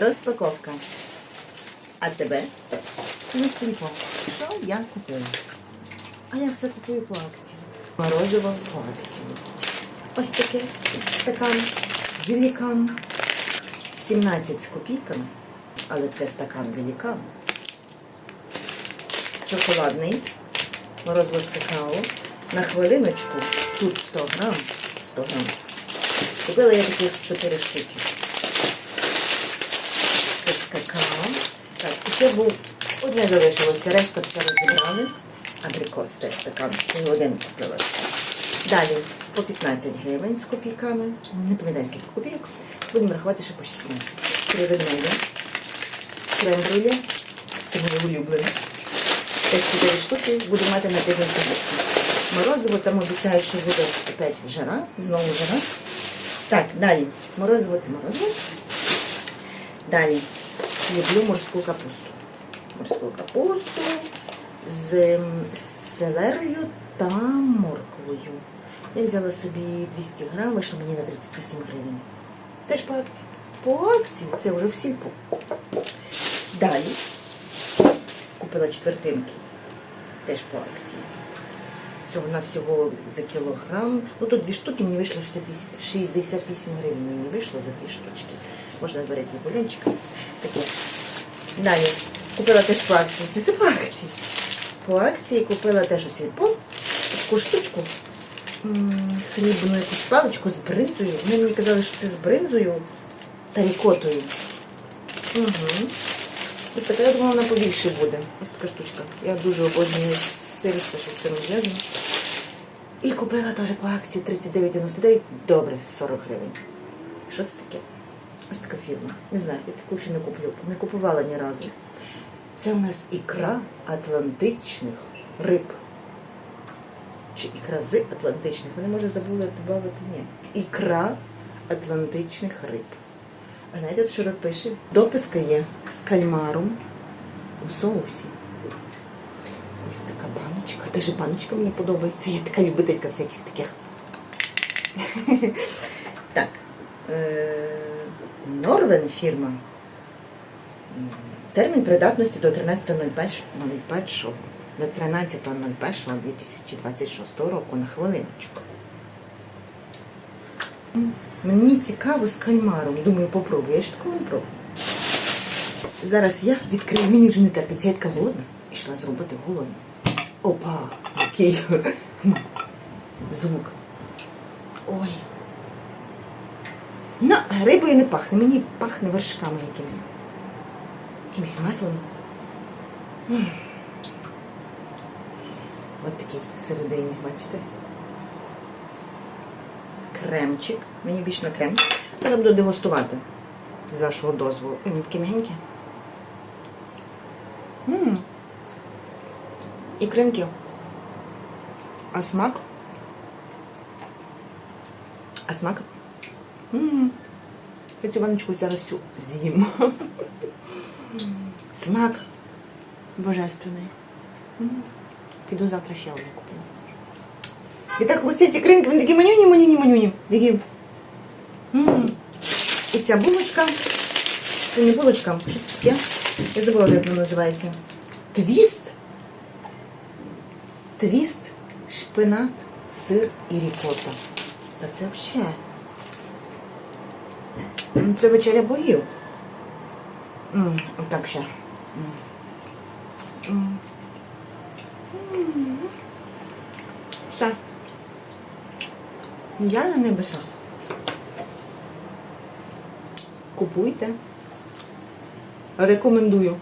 Розпаковка. А тебе? На сільпо. Що я купила? А я все купую по акції. Морозиво по акції. Ось таке стакан великан. 17 з копійками, але це стакан великан. Шоколадний. Морозиво з какао. На хвилиночку. Тут 100 грам. 100 грам. Купила я таких 4 штуки. Це з какао. Так, і ще був одне залишилося, решта все розібрали. Абрикос теж стакан. Я один купила. Далі по 15 гривень з копійками. Не пам'ятаю, скільки копійок. Будемо рахувати ще по 16. Три ведмедя. Крем-брюле. Це моє улюблене. Теж 4 штуки буду мати на тиждень поїздки. Морозиво там обіцяють, що буде опять жара, знову жара. Так, далі. Морозиво це морозиво. Далі люблю морську капусту. Морську капусту з селерою та морквою. Я взяла собі 200 грам, вийшло мені на 38 гривень. Теж по акції. По акції, це вже всі по. Далі купила четвертинки. Теж по акції. Всього на всього за кілограм. Ну тут дві штуки мені вийшло 68, 68 гривень. Мені вийшло за дві штучки. Можна зварити бульончик. Таке. Далі. Купила теж по акції. Це все по акції. По акції купила теж у сільпо. Таку штучку. Хлібну якусь паличку з бринзою. Вони мені казали, що це з бринзою та рікотою. Угу. Ось така, я думала, вона побільше буде. Ось така штучка. Я дуже обожнюю сир, все що з цим. І купила теж по акції 39,99. Добре, 40 гривень. Що це таке? Ось така фірма. Не знаю, я таку ще не куплю. Не купувала ні разу. Це у нас ікра атлантичних риб. Чи ікра з атлантичних? Вони, може, забули додати? Ні. Ікра атлантичних риб. А знаєте, що тут пише? Дописка є з кальмаром у соусі. Ось така баночка. Теж баночка мені подобається. Я така любителька всяких таких. так. Норвен фірма. Термін придатності до 13.01 до 13.01.2026 року на хвилиночку. Мені цікаво з кальмаром. Думаю, попробую. Я ж такого не пробую. Зараз я відкрию, мені вже не терпиться, я така голодна. Пішла зробити голодну. Опа, який звук. Ой. На, рибою не пахне, мені пахне вершками якимось. Якимось маслом. От такий всередині, бачите? Кремчик. Мені більш на крем. Зараз буду дегустувати з вашого дозволу. М, Таке. М. І кремки. А смак? А смак? М. Я цю баночку зараз всю з'їм. Смак божественний. М. Піду завтра ще одну куплю. І так хрустять ті кринки, вони такі манюні, манюні, манюні. Такі. М. І ця булочка. Це не булочка, що це таке? Я забула, як воно називається. Твіст. Твіст, шпинат, сир і рікота. Та це взагалі. М, Це вечеря богів. Отак ще. Все. Я на небесах. Купуйте. Рекомендую.